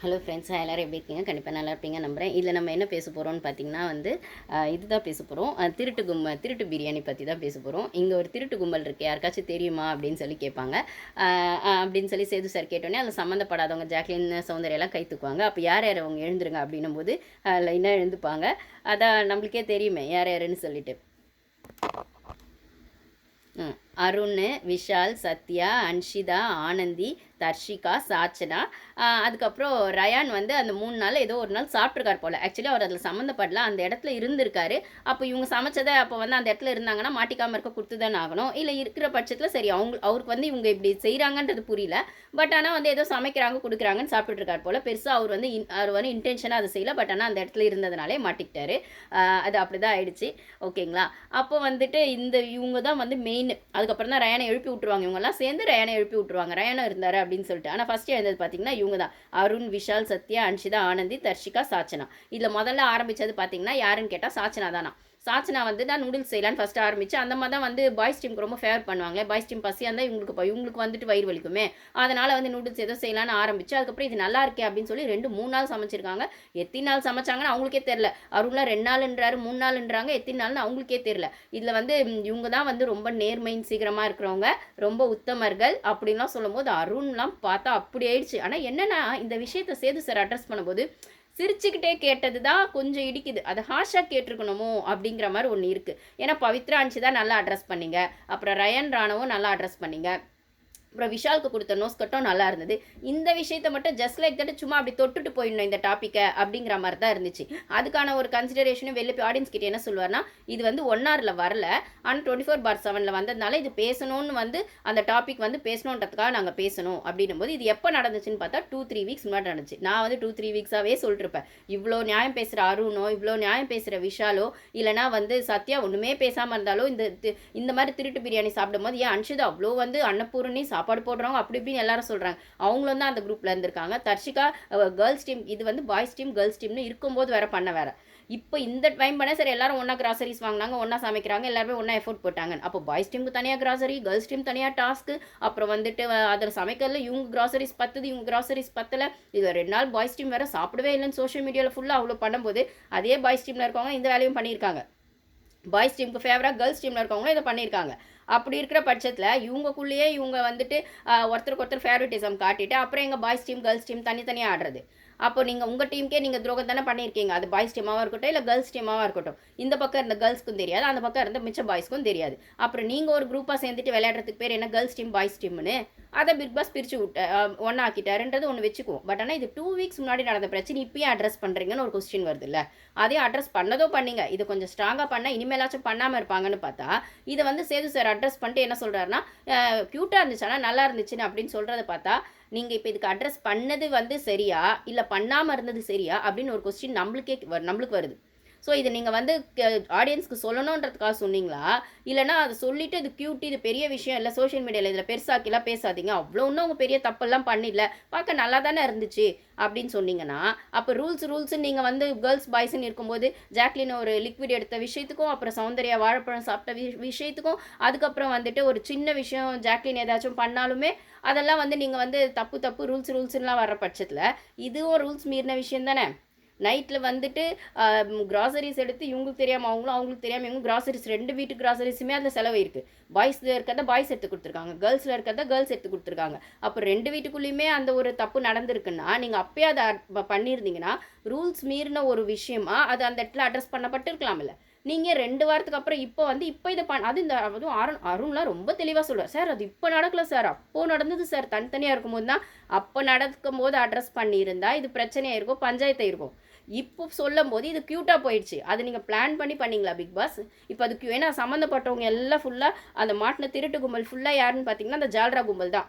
Hello friends எல்லோரும் எப்படி இருக்கீங்க? கண்டிப்பாக நல்லா இருப்பீங்க நம்புகிறேன் இதில் நம்ம என்ன பேச போகிறோம்னு பார்த்தீங்கன்னா வந்து இதுதான் பேச போகிறோம் திருட்டு கும்ப திருட்டு பிரியாணி பற்றி தான் பேச போகிறோம் இங்கே ஒரு திருட்டு கும்பல் இருக்குது யாருக்காச்சும் தெரியுமா? அப்படின்னு சொல்லி கேட்பாங்க. அப்படின்னு சொல்லி சேது சார் கேட்டோன்னே அதில் சம்மந்தப்படாதவங்க ஜாக்லின் சௌந்தர்யெல்லாம் கை தூக்குவாங்க. அப்போ யார் யார் அவங்க எழுந்துருங்க அப்படின்னும் போது லைனாக எழுந்துப்பாங்க. அதான் நம்மளுக்கே தெரியுமே யார் யாருன்னு சொல்லிட்டு. அருண் விஷால் சத்யா அன்ஷிதா ஆனந்தி தர்ஷிகா சாச்சனா. அதுக்கப்புறம் ரயான் வந்து அந்த மூணு நாள் ஏதோ ஒரு நாள் சாப்பிட்ருக்கார் போல். ஆக்சுவலி அவர் அதில் சம்மந்தப்படல. அந்த இடத்துல இருந்திருக்காரு. அப்போ இவங்க சமைச்சதை அப்போ வந்து அந்த இடத்துல இருந்தாங்கன்னா மாட்டிக்காமல் இருக்க கொடுத்து தானே ஆகணும். இல்லை இருக்கிற பட்சத்தில் சரி அவங்க அவருக்கு வந்து இவங்க இப்படி செய்கிறாங்கன்றது புரியல. பட் ஆனால் வந்து ஏதோ சமைக்கிறாங்க கொடுக்குறாங்கன்னு சாப்பிட்டுருக்கார் போல். பெருசாக அவர் வந்து அவர் வந்து இன்டென்ஷனாக அதை செய்யலை. பட் ஆனால் அந்த இடத்துல இருந்ததுனாலே மாட்டிக்கிட்டாரு. அது அப்படி தான் ஆயிடுச்சு. ஓகேங்களா? அப்போ வந்துட்டு இந்த இவங்க தான் வந்து மெயின் அதுக்கப்புறம் தான் ரயானை எழுப்பி விட்ருவாங்க இவங்கெல்லாம் சேர்ந்து ரயானை எழுப்பி விட்ருவாங்க ரயானா இருந்தார் அப்படின்னு சொல்லிட்டு. ஆனால் ஃபஸ்ட்டு எழுந்தது பார்த்தீங்கன்னா இவங்க தான் அருண் விஷால் சத்யா அன்ஷிதா ஆனந்தி தர்ஷிகா சாச்சனா. இதில் முதல்ல ஆரம்பிச்சது பார்த்தீங்கன்னா யாருன்னு கேட்டால் சாச்சனா தானா சாச்சனா வந்து நான் நூடுல்ஸ் செய்யலான்னு ஃபஸ்ட்டு ஆரம்பிச்சு அந்த மாதிரி தான் வந்து பாய்ஸ் டீமுக்கு ரொம்ப ஃபேவர் பண்ணுவாங்க பாய்ஸ் டீம் பசியாக இருந்தால் இவங்களுக்கு போய் இவங்களுக்கு வந்துட்டு வயிறு வலிக்குமே. அதனால் வந்து நூடுல்ஸ் ஏதோ செய்யலான்னு ஆரம்பிச்சு அதுக்கப்புறம் இது நல்லா இருக்கே அப்படின்னு சொல்லி ரெண்டு மூணு நாள் சமைச்சிருக்காங்க. எத்தனை நாள் சமைச்சாங்கன்னு அவங்களுக்கே தெரில அருண்லாம் ரெண்டு நாள்ன்றாரு மூணு நாள்ன்றாங்க எத்தனை நாள்னு அவங்களுக்கே தெரில இதில் வந்து இவங்க தான் வந்து ரொம்ப நேர்மையின் சீக்கிரமாக இருக்கிறவங்க ரொம்ப உத்தமர்கள் அப்படின்லாம் சொல்லும்போது அருண்லாம் பார்த்தா அப்படி ஆயிடுச்சு. ஆனால் என்னென்னா இந்த விஷயத்தை சேது சார் அட்ரஸ் பண்ணும்போது சிரிச்சுக்கிட்டே கேட்டது தான் கொஞ்சம் இடிக்குது. அதை ஹாஷாக கேட்டிருக்கணுமோ அப்படிங்கிற மாதிரி ஒன்று இருக்குது ஏன்னா பவித்ரா அன்ஷி தான் நல்லா அட்ரஸ் பண்ணீங்க. அப்புறம் ரயன் ராணவும் நல்லா அட்ரஸ் பண்ணீங்க. அப்புறம் விஷாலுக்கு கொடுத்த நோஸ் கட்டும் நல்லா இருந்தது. இந்த விஷயத்தை மட்டும் ஜஸ்ட் லைக் தட் சும்மா அப்படி தொட்டுட்டு போயிடணும் இந்த டாப்பிக்கை அப்படிங்கிற மாதிரி தான் இருந்துச்சு. அதுக்கான ஒரு கன்சிடரேஷனும் வெளில போய் ஆடியன்ஸ் கிட்டே என்ன சொல்லுவார்னா இது வந்து ஒன் ஹவரில் வரல. ஆனால் டுவெண்ட்டி ஃபோர் பார் செவனில் வந்ததுனால இது பேசணும்னு வந்து அந்த டாபிக் வந்து பேசணுன்றதுக்காக நாங்கள் பேசணும் அப்படின்னும் போது இது எப்போ நடந்துச்சுன்னு பார்த்தா டூ த்ரீ வீக்ஸ் முன்னாடி நடந்துச்சு. நான் வந்து டூ த்ரீ வீக்ஸாகவே சொல்லிட்டுருப்பேன் இவ்வளோ நியாயம் பேசுகிற அருணோ இவ்வளோ நியாயம் பேசுகிற விஷாலோ இல்லைனா வந்து சத்யா ஒன்றுமே பேசாமல் இருந்தாலும் இந்த தி- இந்த மாதிரி திருட்டு பிரியாணி சாப்பிடும்போது ஏன் அன்ஷிதா அவ்வளோ வந்து அன்னபூரணி சாப்பாடு போடுறவங்க அப்படி இப்படின்னு எல்லாரும் சொல்கிறாங்க அவங்களும் தான் அந்த குரூப்பில் இருந்திருக்காங்க. தர்ஷிகா கேர்ள்ஸ் டீம் இது வந்து பாய்ஸ் டீம் கேர்ள்ஸ் டீம்னு இருக்கும்போது வேறு பண்ண வேறு. இப்போ இந்த டைம் பண்ணால் சரி எல்லாரும் ஒன்றா கிராசரிஸ் வாங்கினாங்க ஒன்றா சமைக்கிறாங்க எல்லாருமே ஒன்றா எஃபோர்ட் போட்டாங்க. அப்போ பாய்ஸ் டீமுக்கு தனியாக கிராசரி கேர்ள்ஸ் டீம் தனியாக டாஸ்க்கு அப்புறம் வந்துட்டு அதில் சமைக்கிறதுல இவங்க கிராசரிஸ் பத்துது இவங்க கிராசரிஸ் பத்தில். இது ரெண்டு நாள் பாய்ஸ் டீம் வேறு சாப்பிடவே இல்லைன்னு சோஷியல் மீடியாவில் ஃபுல்லாக அவ்வளோ பண்ணும்போது அதே பாய்ஸ் டீமில் இருக்கவங்க இந்த வேலையும் பண்ணியிருக்காங்க. பாய்ஸ் டீமுக்கு ஃபேவராக கேர்ள்ஸ் டீமில் இருக்கவங்களும் இதை பண்ணியிருக்காங்க. அப்படி இருக்கிற பட்சத்தில் இவங்கக்குள்ளேயே இவங்க வந்துட்டு ஒருத்தருக்கு ஒருத்தர் ஃபேவரட்டிசம் காட்டிட்டு அப்புறம் எங்கள் பாய்ஸ் டீம் கேர்ள்ஸ் டீம் தனித்தனியாக ஆடுறது. அப்போ நீங்கள் உங்கள் டீமுக்கே நீங்கள் துரோகம் தானே பண்ணியிருக்கீங்க. அது பாய்ஸ் டீமாவாக இருக்கட்டும் இல்லை கேர்ள்ஸ் டீமாவாக இருக்கட்டும். இந்த பக்கம் இருந்த கேர்ள்ஸ்க்கும் தெரியாது அந்த பக்கம் இருந்த மிச்ச பாய்ஸ்க்கும் தெரியாது. அப்புறம் நீங்கள் ஒரு குரூப்பாக சேர்ந்துட்டு விளையாடுறதுக்கு பேர் என்ன கேர்ள்ஸ் டீம் பாய்ஸ் டீம்னு அதை பிக் பாஸ் பிரித்து விட்ட ஒன்றா ஆக்கிட்டாருன்றது ஒன்று வச்சுக்குவோம். பட் ஆனால் இது டூ வீக்ஸ் முன்னாடி நடந்த பிரச்சனை இப்பயும் அட்ரஸ் பண்ணுறீங்கன்னு ஒரு கொஸ்டின் வருது இல்லை அதையும் அட்ரஸ் பண்ணதோ பண்ணிங்க. இது கொஞ்சம் ஸ்ட்ராங்காக பண்ணால் இனிமேலாச்சும் பண்ணாமல் இருப்பாங்கன்னு பார்த்தா இதை வந்து சேது சார் அட்ரஸ் பண்ணிட்டு என்ன சொல்கிறாருன்னா க்யூட்டாக இருந்துச்சு ஆனால் நல்லா இருந்துச்சுன்னு அப்படின்னு சொல்கிறத பார்த்தா நீங்கள் இப்போ இதுக்கு அட்ரஸ் பண்ணது வந்து சரியா? இல்லை பண்ணாமல் இருந்தது சரியா? அப்படின்னு ஒரு கொஸ்டின் நம்மளுக்கே நம்மளுக்கு வருது. ஸோ இதை நீங்கள் வந்து ஆடியன்ஸ்க்கு சொல்லணுன்றதுக்காக சொன்னீங்களா? இல்லைனா அதை சொல்லிவிட்டு இது க்யூட்டி இது பெரிய விஷயம் இல்லை சோஷியல் மீடியாவில் இதில் பெருசாக்கிலாம் பேசாதீங்க. அவ்வளோ ஒன்றும் அவங்க பெரிய தப்பெல்லாம் பண்ணிடல. பார்க்க நல்லா தானே இருந்துச்சு அப்படின்னு சொன்னீங்கன்னா அப்போ ரூல்ஸ் ரூல்ஸ் நீங்கள் வந்து கேர்ள்ஸ் பாய்ஸ்னு இருக்கும்போது ஜாக்லின் ஒரு லிக்விட் எடுத்த விஷயத்துக்கும் அப்புறம் சௌந்தர்யா வாழைப்பழம் சாப்பிட்ட வி விஷயத்துக்கும் அதுக்கப்புறம் வந்துட்டு ஒரு சின்ன விஷயம் ஜாக்லின் ஏதாச்சும் பண்ணாலுமே அதெல்லாம் வந்து நீங்கள் வந்து தப்பு தப்பு ரூல்ஸ் ரூல்ஸ்லாம் வர பட்சத்தில் இதுவும் ரூல்ஸ் மீறின விஷயம் தானே? நைட்டில் வந்துட்டு கிராசரிஸ் எடுத்து இவங்களுக்கு தெரியாமல் அவங்களும் அவங்களுக்கு தெரியாமல் இவங்க கிராசரிஸ் ரெண்டு வீட்டு கிராசரிஸுமே அதில் செலவு இருக்குது பாய்ஸில் இருக்கிறத பாய்ஸ் எடுத்து கொடுத்துருக்காங்க. கேர்ள்ஸில் இருக்கிறத கேர்ள்ஸ் எடுத்து கொடுத்துருக்காங்க. அப்போ ரெண்டு வீட்டுக்குள்ளேயுமே அந்த ஒரு தப்பு நடந்திருக்குன்னா நீங்கள் அப்பயே அதை பண்ணியிருந்தீங்கன்னா ரூல்ஸ் மீறின ஒரு விஷயமா அது அந்த இடத்துல அட்ரஸ் பண்ணப்பட்டிருக்கலாம்ல நீங்கள் ரெண்டு வாரத்துக்கு அப்புறம் இப்போ வந்து இப்போ இதை பண்ண அது இந்த அதுவும் அருண் அருண்லாம் ரொம்ப தெளிவாக சொல்லுவார். சார் அது இப்போ நடக்கல சார். அப்போ நடந்தது சார். தனித்தனியாக இருக்கும்போது தான் அப்போ நடக்கும் போது அட்ரஸ் பண்ணியிருந்தா இது பிரச்சனையாக இருக்கும் பஞ்சாயத்தாக இருக்கும் இப்போ சொல்லும் போது இது க்யூட்டாக போயிடுச்சு. அது நீங்கள் பிளான் பண்ணி பண்ணீங்களா பிக் பாஸ் இப்போ அது க்யூ ஏன்னா சம்மந்தப்பட்டவங்க எல்லாம் ஃபுல்லாக அந்த மாட்டின திருட்டு கும்பல் ஃபுல்லாக யாருன்னு பார்த்தீங்கன்னா அந்த ஜால்ரா கும்பல் தான்.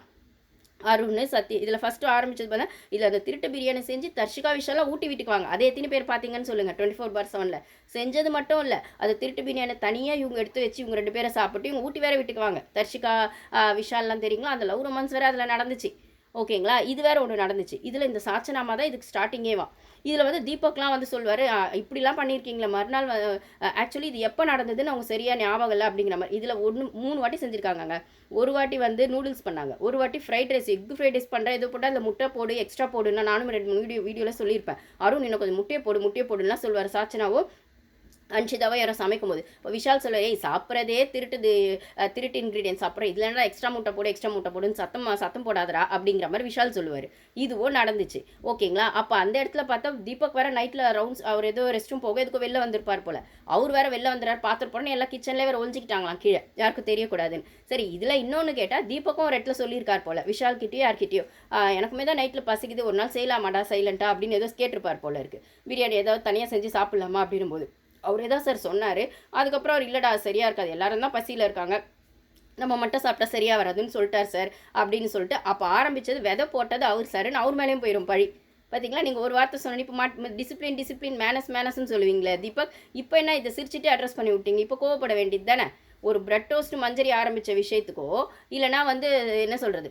அருண் சத்ய இதில் ஃபஸ்ட்டு ஆரம்பிச்சது பார்த்தா இதில் அந்த திருட்டு பிரியாணி செஞ்சு தர்ஷிகா விஷயம்லாம் ஊட்டி வீட்டுக்கு வாங்க. அதே எத்தனை பேர் பார்த்தீங்கன்னு சொல்லுங்கள் டுவெண்ட்டி ஃபோர் பார் செவனில் செஞ்சது மட்டும் இல்லை அது திருட்டு பிரியாணி தனியாக இவங்க எடுத்து வச்சு இவங்க ரெண்டு பேரை சாப்பிட்டு இவங்க ஊட்டி வேற வீட்டுக்கு வாங்க. தர்ஷிகா விஷாலெலாம் விஷால்லாம் தெரியுங்களா? அந்த லவ் ரொமான்ஸ் வேறு அதில் நடந்துச்சு. ஓகேங்களா? இது வேற ஒன்று நடந்துச்சு. இதில் இந்த சாச்சனாமா தான் இதுக்கு ஸ்டார்டிங்கேவா இதில் வந்து தீபக்லாம் வந்து சொல்வார் இப்படிலாம் பண்ணியிருக்கீங்களே மறுநாள் ஆக்சுவலி இது எப்போ நடந்ததுன்னு அவங்க சரியாக ஞாபகம் இல்லை அப்படிங்கிற மாதிரி. இதில் ஒன்று மூணு வாட்டி செஞ்சுருக்காங்க ஒரு வாட்டி வந்து நூடுல்ஸ் பண்ணாங்க. ஒரு வாட்டி fried rice egg fried rice பண்ணுறேன் இது போட்டால் அந்த முட்டை போடு எக்ஸ்ட்ரா போடுன்னா நானும் ரெண்டு மூணு வீடியோ வீடியோவில் சொல்லியிருப்பேன். அருண் இன்னும் கொஞ்சம் முட்டையை போடு முட்டையை போடுன்னா சொல்லுவார் சாச்சனாவோ அன்ஷிதாவோ யாரும் சமைக்கும் போது இப்போ விஷால் சொல்ல ஏய் சாப்பிட்றதே திருட்டுது. திருட்டு இன்க்ரீடியன்ஸ் சாப்பிட்றோம் இதுல எக்ஸ்ட்ரா முட்டை போடு எக்ஸ்ட்ரா முட்டை போடுன்னு சத்தம் சத்தம் போடாதடா அப்படிங்கிற மாதிரி விஷால் சொல்லுவார். இதுவோ நடந்துச்சு. ஓகேங்களா? அப்போ அந்த இடத்துல பார்த்தா தீபக் வேற நைட்டில் ரவுண்ட்ஸ் அவர் ஏதோ ரெஸ்ட் ரூம் போக எதுக்கோ வெளில வந்திருப்பார் போல. அவர் வேற வெளில வந்துறாரு பார்த்துருப்போன்னு எல்லாம் கிச்சன்லேயே வேறு ஒழிஞ்சிக்கிட்டாங்களாம் கீழே. யாருக்கும் தெரியக்கூடாதுன்னு. சரி இதில் இன்னொன்று கேட்டால் தீபக்கும் ஒரு இடத்துல சொல்லியிருக்கார் போல. விஷால் கிட்டேயோ யார்கிட்டயோ எனக்குமே தான் நைட்டில் பசிக்குது. ஒரு நாள் செய்யலாமாடா சைலண்டா அப்படின்னு ஏதோ கேட்டிருப்பார் போல இருக்குது பிரியாணி ஏதாவது தனியாக செஞ்சு சாப்பிடலாமா அப்படின்னும் போது அவரே தான் சார் சொன்னார். அதுக்கப்புறம் அவர் இல்லைடா சரியாக இருக்காது. எல்லாரும் தான் பசியில் இருக்காங்க. நம்ம மட்டும் சாப்பிட்டா சரியாக வராதுன்னு சொல்லிட்டார் சார் அப்படின்னு சொல்லிட்டு அப்போ ஆரம்பிச்சது விதை போட்டது அவர் சாருன்னு அவர் மேலேயும் போயிடும் பழி. பார்த்தீங்களா நீங்கள் ஒரு வார்த்தை சொன்னீங்க இப்போ மாட் டிசிப்ளின் டிசிப்ளின் மேனஸ் மேனஸ்ன்னு சொல்லுவீங்களே தீபக் இப்போ என்ன இதை சிரிச்சிட்டு அட்ரஸ் பண்ணி விட்டீங்க? இப்போ கோவப்பட வேண்டியது தானே? ஒரு பிரெட் டோஸ்ட் மஞ்சரி ஆரம்பித்த விஷயத்துக்கோ இல்லைனா வந்து என்ன சொல்கிறது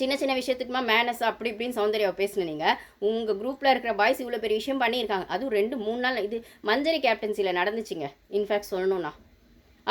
சின்ன சின்ன விஷயத்துக்குமா மேனஸ் அப்படி இப்படின்னு சௌந்தர்யாவை பேசினீங்க உங்கள் குரூப்பில் இருக்கிற பாய்ஸ் இவ்வளோ பெரிய விஷயம் பண்ணியிருக்காங்க. அதுவும் ரெண்டு மூணு நாள் இது மஞ்சரி கேப்டன்சியில் நடந்துச்சுங்க. இன்ஃபேக்ட் சொல்லணும்னா.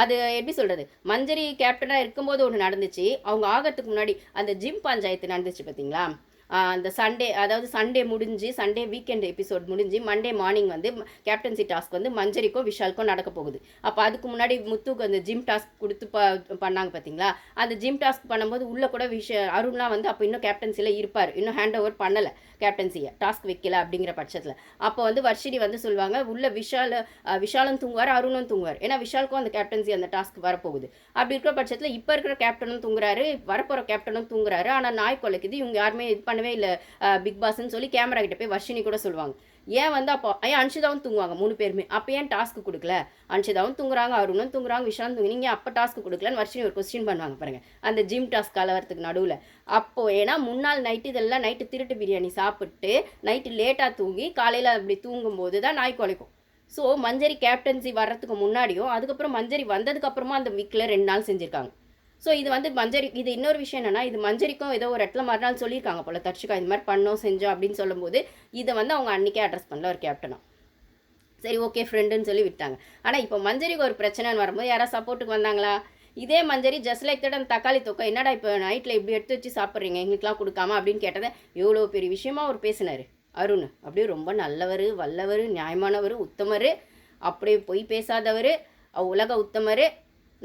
அது எப்படி சொல்கிறது மஞ்சரி கேப்டனாக இருக்கும்போது ஒன்று நடந்துச்சு. அவங்க ஆகிறதுக்கு முன்னாடி அந்த ஜிம் பஞ்சாயத்து நடந்துச்சு பார்த்தீங்களா? அந்த சண்டே அதாவது சண்டே முடிஞ்சு சண்டே வீக்கெண்ட் எபிசோட் முடிஞ்சு மண்டே மார்னிங் வந்து கேப்டன்சி டாஸ்க் வந்து மஞ்சரிக்கும் விஷாலுக்கும் நடக்க போகுது. அப்போ அதுக்கு முன்னாடி முத்துக்கு அந்த ஜிம் டாஸ்க் கொடுத்து ப பண்ணாங்க பார்த்தீங்களா அந்த ஜிம் டாஸ்க் பண்ணும்போது உள்ளே கூட விஷ அருண்லாம் வந்து அப்போ இன்னும் கேப்டன்சியில் இருப்பார். இன்னும் ஹேண்ட் ஓவர் பண்ணலை கேப்டன்சியை டாஸ்க் வைக்கல அப்படிங்கிற பட்சத்தில். அப்போ வந்து வர்ஷினி வந்து சொல்லுவாங்க உள்ள விஷால் விஷாலும் தூங்குவார் அருணும் தூங்குவார். ஏன்னா விஷாலுக்கும் அந்த கேப்டன்சி அந்த டாஸ்க் வரப்போகுது. அப்படி இருக்கிற பட்சத்தில் இப்போ இருக்கிற கேப்டனும் தூங்குறாரு வரப்போகிற கேப்டனும் தூங்குறாரு. ஆனால் நாய் கொலைக்குது இவங்க யாருமே இது பண்ண பண்ணவே இல்லை. பிக் பாஸ்ன்னு சொல்லி கேமரா கிட்ட போய் வர்ஷினி கூட சொல்லுவாங்க. ஏன் வந்து அப்போ ஏன் அன்ஷிதாவும் தூங்குவாங்க மூணு பேருமே. அப்போ ஏன் டாஸ்க் கொடுக்கல? அன்ஷிதாவும் தூங்குறாங்க அருணும் தூங்குறாங்க விஷாலும் தூங்கு நீங்கள் அப்போ டாஸ்க் கொடுக்கலன்னு வர்ஷினி ஒரு கொஸ்டின் பண்ணுவாங்க பாருங்க. அந்த ஜிம் டாஸ்க் கலவரத்துக்கு நடுவில். அப்போ ஏன்னா முன்னாள் நைட்டு இதெல்லாம் நைட்டு திருட்டு பிரியாணி சாப்பிட்டு நைட்டு லேட்டாக தூங்கி காலையில் அப்படி தூங்கும்போது தான் நாய் குலைக்கும். ஸோ மஞ்சரி கேப்டன்சி வர்றதுக்கு முன்னாடியும் அதுக்கப்புறம் மஞ்சரி வந்ததுக்கப்புறமா அந்த வீக்கில் ரெண்டு நாள் செஞ்சுருக்காங்க. ஸோ இது வந்து மஞ்சரி இது இன்னொரு விஷயம் என்னென்னா இது மஞ்சரிக்கும் ஏதோ ஒரு இடத்துல மறுநாள் சொல்லியிருக்காங்க போல். தர்ஷிகா இது மாதிரி பண்ணோம் செஞ்சோம் அப்படின்னு சொல்லும்போது இதை வந்து அவங்க அன்றைக்கே அட்ரஸ் பண்ணல ஒரு கேப்டனும் சரி ஓகே ஃப்ரெண்டுன்னு சொல்லி விட்டாங்க. ஆனால் இப்போ மஞ்சரிக்கு ஒரு பிரச்சனைன்னு வரும்போது யாராவது சப்போர்ட்டுக்கு வந்தாங்களா? இதே மஞ்சரி ஜஸ்ட் லைக் தட் அந்த தக்காளி தொக்கை என்னடா இப்போ நைட்டில் இப்படி எடுத்து வச்சு சாப்பிட்றீங்க? எங்களுக்குலாம் கொடுக்காம அப்படின்னு கேட்டதை எவ்வளோ பெரிய விஷயமா அவர் பேசினார். அருண் அப்படியே ரொம்ப நல்லவர் வல்லவர் நியாயமானவர் உத்தமர். அப்படியே பொய் பேசாதவர் உலக உத்தமர்.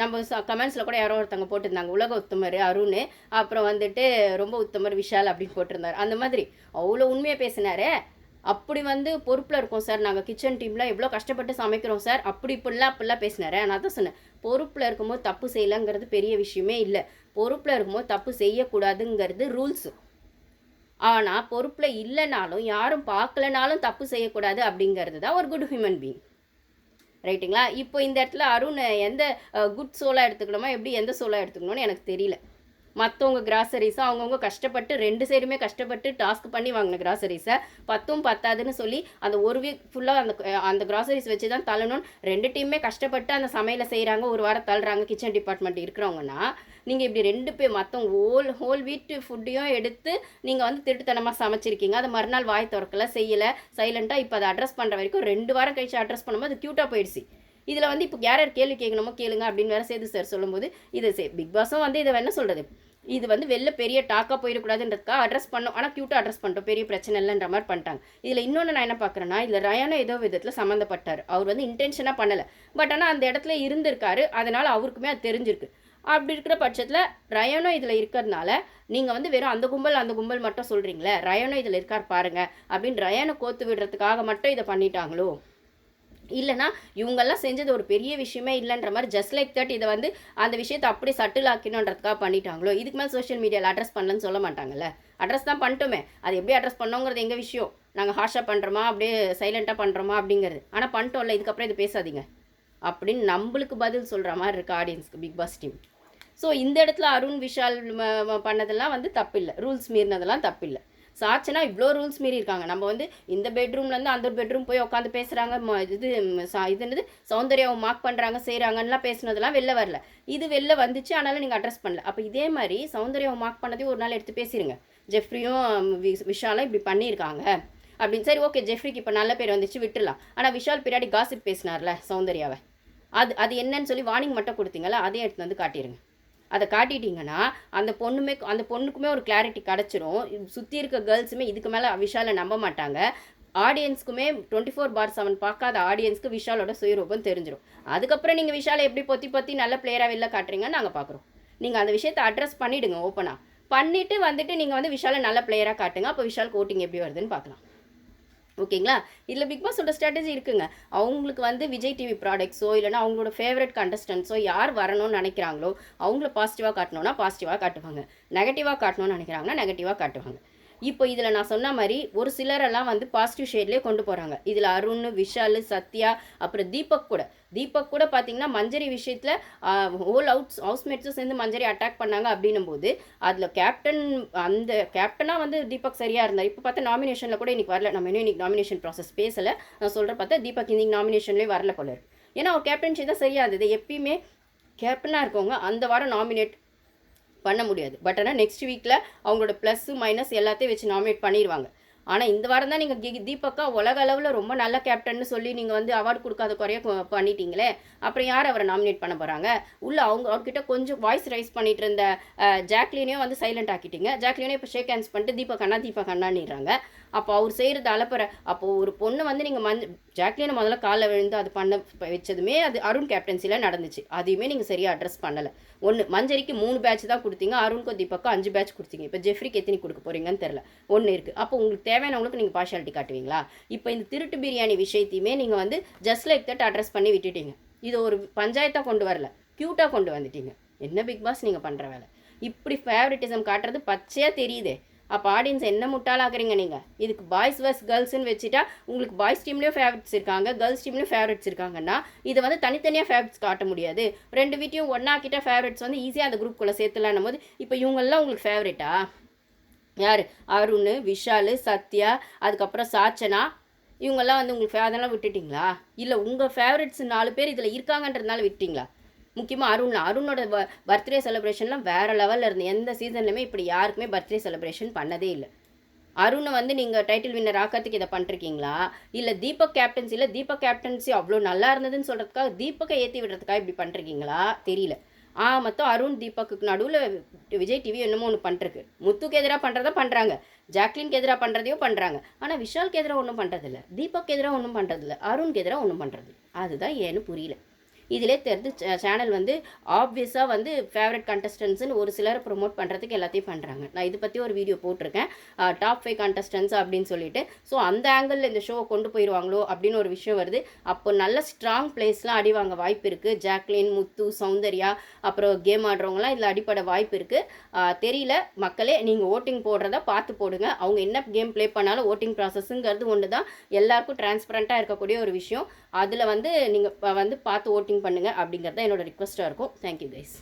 நம்ம கமெண்ட்ஸில் கூட யாரோ ஒருத்தவங்க போட்டிருந்தாங்க. உலக உத்தமர் அருண் அப்புறம் வந்துட்டு ரொம்ப உத்தமர் விஷால் அப்படின்னு போட்டிருந்தார். அந்த மாதிரி அவ்வளோ உண்மையாக பேசினார். அப்படி வந்து பொறுப்பில் இருக்கோம் சார். நாங்கள் கிச்சன் டீமில் எவ்வளோ கஷ்டப்பட்டு சமைக்கிறோம் சார். அப்படி இப்படிலாம் அப்படிலாம் பேசினார். நான் தான் சொன்னேன். பொறுப்பில் இருக்கும்போது தப்பு செய்யலைங்கிறது பெரிய விஷயமே இல்லை. பொறுப்பில் இருக்கும்போது தப்பு செய்யக்கூடாதுங்கிறது ரூல்ஸு ஆனால் பொறுப்பில் இல்லைனாலும் யாரும் பார்க்கலனாலும் தப்பு செய்யக்கூடாது அப்படிங்கிறது தான் ஒரு குட் ஹியூமன் பீங் ரைட்டுங்களா? இப்போ இந்த இடத்துல அருண் எந்த குட் சோலாக எடுத்துக்கணுமா? எப்படி எந்த சோலாக எடுத்துக்கணும்னு எனக்கு தெரியல. மற்றவங்க கிராசரிஸை அவங்கவுங்க கஷ்டப்பட்டு ரெண்டு சைடுமே கஷ்டப்பட்டு டாஸ்க் பண்ணி வாங்கின கிராசரிஸை பத்தும் பத்தாதுன்னு சொல்லி அந்த ஒரு வீக் ஃபுல்லாக அந்த அந்த கிராசரிஸ் வச்சு தான் தள்ளணும்னு ரெண்டு டீமே கஷ்டப்பட்டு அந்த சமையலை செய்கிறாங்க ஒரு வாரம் தள்ளுறாங்க கிச்சன் டிபார்ட்மெண்ட் இருக்கிறவங்கன்னா நீங்கள் இப்படி ரெண்டு பேர் மற்றவங்க ஹோல் ஹோல் வீட்டு ஃபுட்டையும் எடுத்து நீங்கள் வந்து திருட்டுத்தனமாக சமைச்சிருக்கீங்க. அது மறுநாள் வாய் திறக்கல செய்யலை சைலண்ட்டாக இப்போ அதை அட்ரஸ் பண்ணுற வரைக்கும் ரெண்டு வாரம் கழிச்சு அட்ரஸ் பண்ணும்போது அது க்யூட்டாக போயிடுச்சு. இதில் வந்து இப்போ யார் யார் கேள்வி கேட்கணுமோ கேளுங்க அப்படின்னு வேற சேது சார் சொல்லும்போது இது சே பிக் பாஸும் வந்து இதை என்ன சொல்கிறது இது வந்து வெளில பெரிய டாக்காக போயிடக்கூடாதுன்றதுக்காக அட்ரஸ் பண்ணோம். ஆனால் க்யூட்டாக அட்ரஸ் பண்ணிட்டோம். பெரிய பிரச்சனை இல்லைன்ற மாதிரி பண்ணிட்டாங்க. இதில் இன்னொன்று நான் என்ன பார்க்குறேன்னா இதில் ரயானோ ஏதோ விதத்தில் சம்மந்தப்பட்டார். அவர் வந்து இன்டென்ஷனாக பண்ணலை. பட் ஆனால் அந்த இடத்துல இருந்திருக்காரு. அதனால் அவருக்குமே அது தெரிஞ்சிருக்கு. அப்படி இருக்கிற பட்சத்தில் ரயானோ இதில் இருக்கிறதுனால நீங்கள் வந்து வெறும் அந்த கும்பல் அந்த கும்பல் மட்டும் சொல்கிறீங்களே ரயானோ இதில் இருக்கார் பாருங்கள் அப்படின்னு ரயானோ கோத்து விடுறதுக்காக மட்டும் இதை பண்ணிட்டாங்களோ? இல்லைனா இவங்கெல்லாம் செஞ்சது ஒரு பெரிய விஷயமே இல்லைன்ற மாதிரி ஜஸ்ட் லைக் தட் இதை வந்து அந்த விஷயத்தை அப்படியே சட்டில் ஆக்கணுன்றதுக்காக பண்ணிட்டாங்களோ? இதுக்கு மேலே சோஷியல் மீடியாவில் அட்ரஸ் பண்ணலன்னு சொல்ல மாட்டாங்கல்ல? அட்ரஸ் தான் பண்ணிட்டோமே. அது எப்படி அட்ரஸ் பண்ணோங்கிறது எங்கள் விஷயம்? நாங்கள் ஹார்ஷாக பண்ணுறோமா அப்படியே சைலண்ட்டாக பண்ணுறோமா அப்படிங்கிறது. ஆனால் பண்ணிட்டோம்ல இதுக்கப்புறம் இது பேசாதீங்க. அப்படின்னு நம்மளுக்கு பதில் சொல்கிற மாதிரி இருக்குது ஆடியன்ஸ்க்கு பிக் பாஸ் டீம் ஸோ இந்த இடத்துல அருண் விஷால் பண்ணதெல்லாம் வந்து தப்பில்லை. ரூல்ஸ் மீறினதெல்லாம் தப்பில்லை. சாட்சினா இவ்வளோ ரூல்ஸ் மீறி இருக்காங்க. நம்ம வந்து இந்த பெட்ரூம்லேருந்து அந்த பெட்ரூம் போய் உட்காந்து பேசுகிறாங்க இது சா- இது என்னது? சௌந்தர்யாவை மார்க் பண்ணுறாங்க செய்கிறாங்கலாம் பேசுனதெல்லாம் வெளில வரல. இது வெளில வந்துச்சு ஆனாலும் நீங்கள் அட்ரஸ் பண்ணல. அப்போ இதே மாதிரி சௌந்தர்யாவை மார்க் பண்ணதையும் ஒரு நாள் எடுத்து பேசிடுங்க ஜெஃப்ரியும் வி- விஷாலும் இப்படி பண்ணியிருக்காங்க. அப்படின்னு. சரி ஓகே ஜெஃப்ரிக்கு இப்போ நல்ல பேர் வந்துச்சு விட்டுடலாம். ஆனால் விஷால் பின்னாடி காசிப் பேசினார்ல சௌந்தர்யாவை. அது அது என்னன்னு சொல்லி வார்னிங் மட்டும் கொடுத்தீங்களா அதையும் எடுத்து வந்து காட்டிடுங்க அதை காட்டிட்டீங்கன்னா அந்த பொண்ணுமே அந்த பொண்ணுக்குமே ஒரு கிளாரிட்டி கிடச்சிரும். சுற்றி இருக்க கேர்ள்ஸுமே இதுக்கு மேலே விஷாலை நம்ப மாட்டாங்க. ஆடியன்ஸ்க்குமே டுவெண்ட்டி ஃபோர் பார் செவன் பார்க்காத ஆடியன்ஸ்க்கு விஷாலோட சுயரூபம் தெரிஞ்சிடும் அதுக்கப்புறம் நீங்கள் விஷாலை எப்படி பொத்தி பொத்தி நல்ல பிளேயராக வெளில காட்டுறீங்கன்னு நாங்கள் பார்க்குறோம். நீங்கள் அந்த விஷயத்தை அட்ரஸ் பண்ணிவிடுங்க ஓப்பனாக பண்ணிவிட்டு வந்துட்டு நீங்கள் வந்து விஷாலை நல்ல பிளேயராக காட்டுங்க. அப்போ விஷால் கோட்டிங் எப்படி வருதுன்னு பார்க்கலாம். ஓகேங்களா? இதில் பிக் பாஸோட ஸ்ட்ராட்டஜி இருக்குங்க. அவங்களுக்கு வந்து விஜய் டிவி ப்ராடக்ட்ஸோ இல்லைனா அவங்களோட ஃபேவரட் கண்டஸ்டன்ஸோ யார் வரணும்னு நினைக்கிறாங்களோ அவங்கள பாசிட்டிவாக காட்டணும்னா பாசிட்டிவாக காட்டுவாங்க. நெகட்டிவாக காட்டணும்னு நினைக்கிறாங்கன்னா நெகட்டிவாக காட்டுவாங்க. இப்போ இதில் நான் சொன்ன மாதிரி ஒரு சிலரெல்லாம் வந்து பாசிட்டிவ் ஷேட்லேயே கொண்டு போகிறாங்க இதில் அருண் விஷால் சத்யா அப்புறம் தீபக் கூட. தீபக் கூட பார்த்தீங்கன்னா மஞ்சரி விஷயத்தில் ஹோல் அவுட்ஸ் ஹவுஸ்மேட்ஸும் சேர்ந்து மஞ்சரி அட்டாக் பண்ணாங்க அப்படின்னும் போது அதில் கேப்டன் அந்த கேப்டனாக வந்து தீபக் சரியாக இருந்தார். இப்போ பார்த்தா நாமினேஷனில் கூட இன்றைக்கி வரல. நம்ம இன்னும் இன்றைக்கி நாமினேஷன் ப்ராசஸ் பேசலை. நான் சொல்கிற பார்த்தா தீபக் இன்னைக்கு நாமினேஷன்லேயே வரல போல இருக்கு. ஏன்னா அவர் கேப்டன்ஷி தான் சரியாக இருந்தது. எப்பயுமே கேப்டனாக இருக்கவங்க அந்த வாரம் நாமினேட் பண்ண முடியாது. பட் ஆனால் நெக்ஸ்ட் வீக்கில் அவங்களோட ப்ளஸ்ஸு மைனஸ் எல்லாத்தையும் வச்சு நாமினேட் பண்ணிடுவாங்க ஆனால் இந்த வாரம் தான் நீங்கள் தீபக்கா உலக அளவில் ரொம்ப நல்ல கேப்டன்னு சொல்லி நீங்கள் வந்து அவார்டு கொடுக்காத குறைய பண்ணிட்டீங்களே. அப்புறம் யார் அவரை நாமினேட் பண்ண போகிறாங்க உள்ள அவங்க அவர்கிட்ட கொஞ்சம் வாய்ஸ் ரைஸ் பண்ணிட்டு இருந்த ஜாக்லினையும் வந்து சைலண்ட் ஆக்கிட்டீங்க. ஜாக்லினே இப்போ ஷேக் ஹேண்ட்ஸ் பண்ணிட்டு தீபக் அண்ணா தீபக் அண்ணான்னுறாங்க. அப்போ அவர் செய்கிறது அலப்பறை. அப்போது ஒரு பொண்ணு வந்து நீங்கள் மஞ்ச ஜாக்லினை முதல்ல காலில் விழுந்து அது பண்ண வச்சதுமே அது அருண் கேப்டன்சியில் நடந்துச்சு. அதையுமே நீங்கள் சரியாக அட்ரஸ் பண்ணலை. ஒன்று மஞ்சரிக்கு மூணு பேட்ச் தான் கொடுத்தீங்க. அருணுக்கும் தீபக்கும் அஞ்சு பேட்ச் கொடுத்தீங்க. இப்போ ஜெஃப்ரிக்கு எத்தனை கொடுக்க போறீங்கன்னு தெரில ஒன்று இருக்குது அப்போ உங்களுக்கு தேவையானவங்களுக்கு நீங்கள் பார்ஷாலிட்டி காட்டுவீங்களா? இப்போ இந்த திருட்டு பிரியாணி விஷயத்தையுமே நீங்கள் வந்து ஜஸ்ட் லைக் தட் அட்ரஸ் பண்ணி விட்டுட்டீங்க. இது ஒரு பஞ்சாயத்தாக கொண்டு வரல. க்யூட்டாக கொண்டு வந்துட்டீங்க. என்ன பிக் பாஸ் நீங்கள் பண்ணுற வேலை? இப்படி ஃபேவரட்டிசம் காட்டுறது பச்சையாக தெரியுதே. அப்போ ஆடியன்ஸ் என்ன முட்டாளாக்குறீங்க நீங்கள் இதுக்கு பாய்ஸ் வர்ஸ் கேர்ள்ஸ்னு வச்சுட்டா உங்களுக்கு பாய்ஸ் டீம்லேயும் ஃபேவரட்ஸ் இருக்காங்க கேர்ள்ஸ் டீம்லேயும் ஃபேவரட்ஸ் இருக்காங்கன்னா இதை வந்து தனித்தனியாக ஃபேவரட்ஸ் காட்ட முடியாது. ரெண்டு வீட்டையும் ஒன்றாக்கிட்ட ஃபேவரட்ஸ் வந்து ஈஸியாக அந்த குரூப்குள்ளே சேர்த்துலான்னும் போது இப்போ இவங்கெல்லாம் உங்களுக்கு ஃபேவரட்டா யார்? அருண் விஷால் சத்யா அதுக்கப்புறம் சாச்சனா இவங்கெல்லாம் வந்து உங்களுக்கு அதெல்லாம் விட்டுட்டிங்களா? இல்லை உங்கள் ஃபேவரட்ஸ் நாலு பேர் இதில் இருக்காங்கன்றதுனால விட்டிங்களா முக்கியமாக அருண் அருணோட பர்த்டே செலிப்ரேஷன்லாம் வேறு லெவலில் இருந்து எந்த சீசன்லையுமே இப்படி யாருக்குமே பர்த்டே செலிப்ரேஷன் பண்ணதே இல்லை. அருணை வந்து நீங்கள் டைட்டில் வின்னர் ஆக்கிறதுக்கு இதை பண்ணிருக்கீங்களா இல்லை தீபக் கேப்டன்சியில் தீபக் கேப்டன்சி அவ்வளோ நல்லா இருந்ததுன்னு சொல்கிறதுக்காக தீபக்கை ஏற்றி விடுறதுக்காக இப்படி பண்ணிருக்கீங்களா தெரியல. ஆ மொத்தம் அருண் தீபக்கு நடுவில் விஜய் டிவி என்னமோ ஒன்று பண்ணிருக்கு முத்துக்கு எதிராக பண்ணுறத பண்ணுறாங்க ஜாக்லின்க்கு எதிராக பண்ணுறதையோ பண்ணுறாங்க ஆனால் விஷாலுக்கு எதிராக ஒன்றும் பண்ணுறதில்ல தீபக் எதிராக ஒன்றும் பண்ணுறதில்ல அருணுக்கு எதிராக ஒன்றும் பண்ணுறது அதுதான் ஏன்னு புரியல. இதிலே தெரிந்து சேனல் வந்து ஆப்வியஸாக வந்து ஃபேவரட் கண்டஸ்டன்ஸ்னு ஒரு சிலர் ப்ரொமோட் பண்ணுறதுக்கு எல்லாத்தையும் பண்ணுறாங்க நான் இதை பற்றி ஒரு வீடியோ போட்டிருக்கேன். டாப் ஃபைவ் கண்டஸ்டன்ஸ் அப்படின்னு சொல்லிட்டு. ஸோ அந்த ஆங்கிளில் இந்த ஷோவை கொண்டு போயிடுவாங்களோ அப்படின்னு ஒரு விஷயம் வருது. அப்போ நல்ல ஸ்ட்ராங் பிளேஸ்லாம் அடி வாங்க வாய்ப்பு இருக்குது ஜாக்லின் முத்து சௌந்தர்யா அப்புறம் கேம் ஆடுறவங்களாம் இதில் அடிப்பட வாய்ப்பு இருக்குது தெரியல. மக்களே நீங்கள் ஓட்டிங் போடுறத பார்த்து போடுங்க. அவங்க என்ன கேம் ப்ளே பண்ணாலும் ஓட்டிங் ப்ராசஸ்ஸுங்கிறது ஒன்று தான் எல்லாருக்கும் டிரான்ஸ்பரண்ட்டாக இருக்கக்கூடிய ஒரு விஷயம். அதில் வந்து நீங்கள் வந்து பார்த்து ஓட்டிங் பண்ணுங்கள் அப்படிங்கிறது தான் என்னோடய ரிக்வஸ்ட்டாக இருக்கும். Thank you guys